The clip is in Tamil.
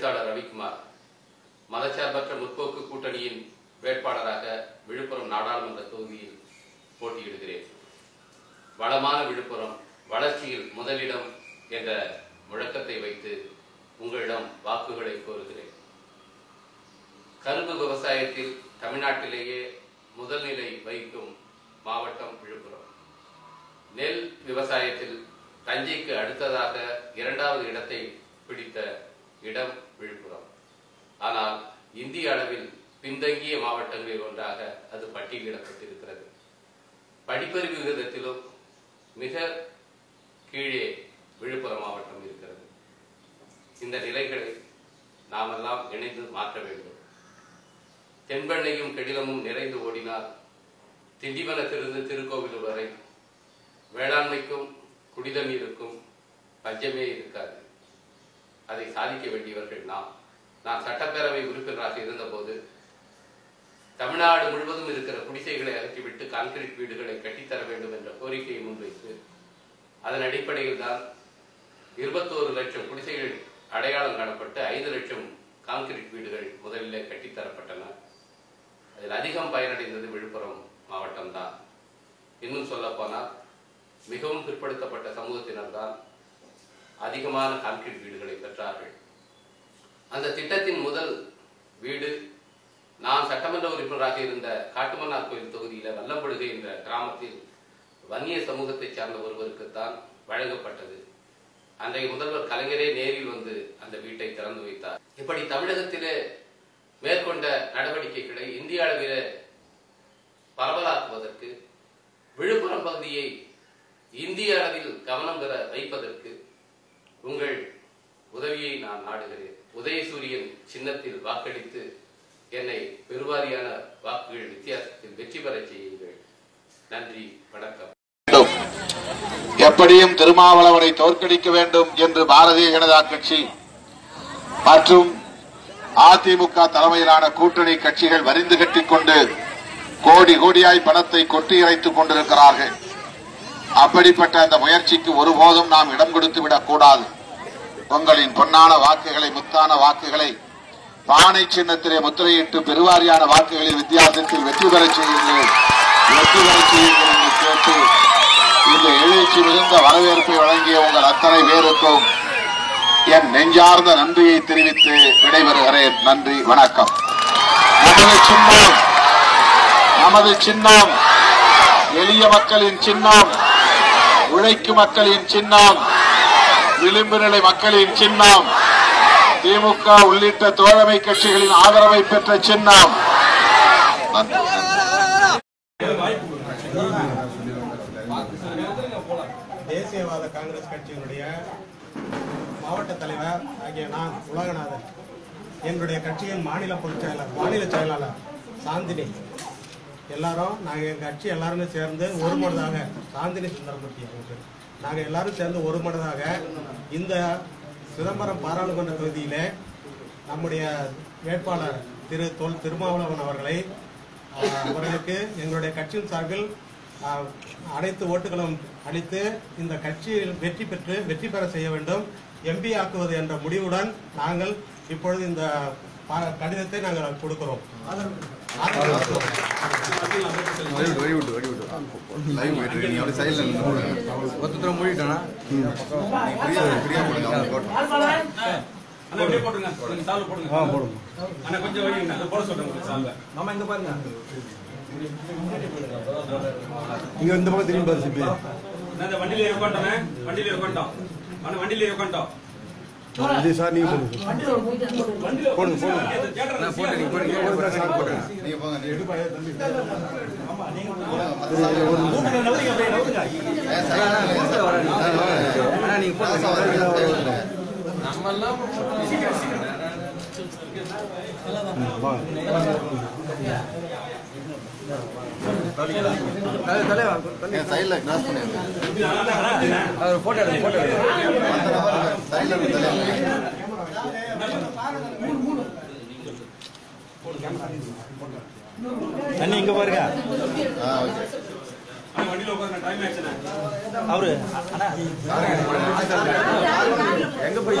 எழுத்தாளர் ரவிக்குமார் மதச்சார்பற்ற முற்போக்கு கூட்டணியின் வேட்பாளராக விழுப்புரம் நாடாளுமன்ற தொகுதியில் போட்டியிடுகிறேன். வளமான விழுப்புரம் வளர்ச்சியில் முதலிடம் என்ற முழக்கத்தை வைத்து உங்களிடம் வாக்குகளை கோருகிறேன். கரும்பு விவசாயத்தில் தமிழ்நாட்டிலேயே முதல் நிலை வகிக்கும் மாவட்டம் விழுப்புரம். நெல் விவசாயத்தில் தஞ்சைக்கு அடுத்ததாக இரண்டாவது இடத்தை பிடித்த இடம் விழுப்புரம். ஆனால் இந்திய அளவில் பின்தங்கிய மாவட்டங்களில் ஒன்றாக அது பட்டியலிடப்பட்டிருக்கிறது. படிப்பறிவு விகிதத்திலும் மிக கீழே விழுப்புரம் மாவட்டம் இருக்கிறது. இந்த நிலைகளை நாமெல்லாம் இணைந்து மாற்ற வேண்டும். தென்பெண்ணையும் கெடிலமும் நிறைந்து ஓடினால் திண்டிவனத்திலிருந்து திருக்கோவிலூர் வரை வேளாண்மைக்கும் குடிதண்ணீருக்கும் பஞ்சமே இருக்காது. அதை சாதிக்க வேண்டியவர்கள் நாம். நான் சட்டப்பேரவை உறுப்பினராக இருந்தபோது தமிழ்நாடு முழுவதும் இருக்கிற குடிசைகளை அகற்றிவிட்டு கான்கிரீட் வீடுகளை கட்டித்தர வேண்டும் என்ற கோரிக்கையை முன்வைத்து அதன் அடிப்படையில் தான் இருபத்தோரு லட்சம் குடிசைகள் அடையாளம் காணப்பட்டு ஐந்து லட்சம் கான்கிரீட் வீடுகள் முதலில் கட்டித்தரப்பட்டன. அதில் அதிகம் பயனடைந்தது விழுப்புரம் மாவட்டம்தான். இன்னும் சொல்ல போனால் மிகவும் பிற்படுத்தப்பட்ட சமூகத்தினர் தான் அதிகமான கான்கிரீட் வீடுகளை பெற்றார்கள். அந்த திட்டத்தின் முதல் வீடு நான் சட்டமன்ற உறுப்பினராக இருந்த காட்டுமன்னார் கோயில் தொகுதியில வல்லம்படுகை என்ற கிராமத்தில் வன்னிய சமூகத்தை சார்ந்த ஒருவருக்குத்தான் வழங்கப்பட்டது. அன்றைய முதல்வர் கலைஞரே நேரில் வந்து அந்த வீட்டை திறந்து வைத்தார். இப்படி தமிழகத்திலே மேற்கொண்ட நடவடிக்கைகளை இந்திய அளவிலே பரவலாக்குவதற்கு விழுப்புரம் பகுதியை இந்திய அளவில் கவனம் பெற வைப்பதற்கு உங்கள் உதவியை நான் நாடுகிறேன். உதயசூரியன் சின்னத்தில் வாக்களித்து என்னை பெருவாரியான வாக்குகள் வித்தியாசத்தில் வெற்றி பெறச் செய்யுங்கள். நன்றி வணக்கம். வேண்டும் எப்படியும் திருமாவளவனை தோற்கடிக்க வேண்டும் என்று பாரதிய ஜனதா கட்சி மற்றும் அதிமுக தலைமையிலான கூட்டணி கட்சிகள் வரிந்து கட்டிக்கொண்டு கோடி கோடியாய் பணத்தை கொட்டி இறைத்துக் கொண்டிருக்கிறார்கள். அப்படிப்பட்ட அந்த முயற்சிக்கு ஒருபோதும் நாம் இடம் கொடுத்து விடக்கூடாது. உங்களின் பொன்னான வாக்குகளை முத்தான வாக்குகளை பானை சின்னத்திலே முத்திரையிட்டு பெருவாரியான வாக்குகளின் வித்தியாசத்தில் வெற்றி பெறச் செய்யுங்கள். வெற்றி பெறச் செய்யுங்கள் என்று கேட்டு இந்த எழுச்சி மிகுந்த வரவேற்பை வழங்கிய உங்கள் அத்தனை பேருக்கும் என் நெஞ்சார்ந்த நன்றியை தெரிவித்து விடைபெறுகிறேன். நன்றி வணக்கம். நமது சின்னம் நமது சின்னம் எளிய மக்களின் சின்னம். உழைக்கும் மக்களின் சின்னம். விளிம்பு நிலை மக்களின் சின்னம். திமுக உள்ளிட்ட தோழமை கட்சிகளின் ஆதரவை பெற்ற சின்னம். தேசியவாத காங்கிரஸ் கட்சியினுடைய மாவட்ட தலைவர் ஆகிய நான் உலகநாதன் என்னுடைய கட்சியின் மாநில பொதுச் செயலாளர் மாநில செயலாளர் சாந்தினி. எல்லாரும் நாங்கள் எங்கள் கட்சி எல்லாருமே சேர்ந்து ஒரு மனதாக சாந்தினி சுந்தரமூர்த்தி அவங்க நாங்கள் எல்லாரும் சேர்ந்து ஒரு மனதாக இந்த சிதம்பரம் பாராளுமன்ற தொகுதியிலே நம்முடைய வேட்பாளர் திரு தொல் திருமாவளவன் அவர்களை அவர்களுக்கு எங்களுடைய கட்சியின் சார்பில் அனைத்து ஓட்டுகளும் அளித்து இந்த கட்சியில் வெற்றி பெற்று வெற்றி பெற செய்ய வேண்டும் எம்பி ஆக்குவது என்ற முடிவுடன் நாங்கள் இப்பொழுது இந்த கடிதத்தை நாங்கள் கொடுக்கிறோம். ஆதரவு ஒருத்தர் மூடிட்டானா அண்ணா அப்படியே போட்டுருங்க கொஞ்சம் சால்வ் போடுங்க ஆ போடுங்க அண்ணா கொஞ்சம் வைங்க அதை போட சொல்றேன் மாமா இங்க பாருங்க இங்க இந்த பக்கம் திரும்பி பாரு சிப்பி. நான் வண்டியில ஏறி உட்காந்துட்டோமே வண்டியில உட்காந்துட்டோம் அண்ணா வண்டியில உட்காந்துட்டோம் இது சார் நீங்க போடுங்க. போடுங்க போடுங்க. போட்டு நீங்க போடுங்க சார் போட்டுங்க அண்ணா நீங்க போடுங்க. தலை தலை தலை சைடுல கிராஸ் எடுங்க எடுங்க. சைடுல தண்ணி இங்க பாருங்க. அவரு எங்க போய்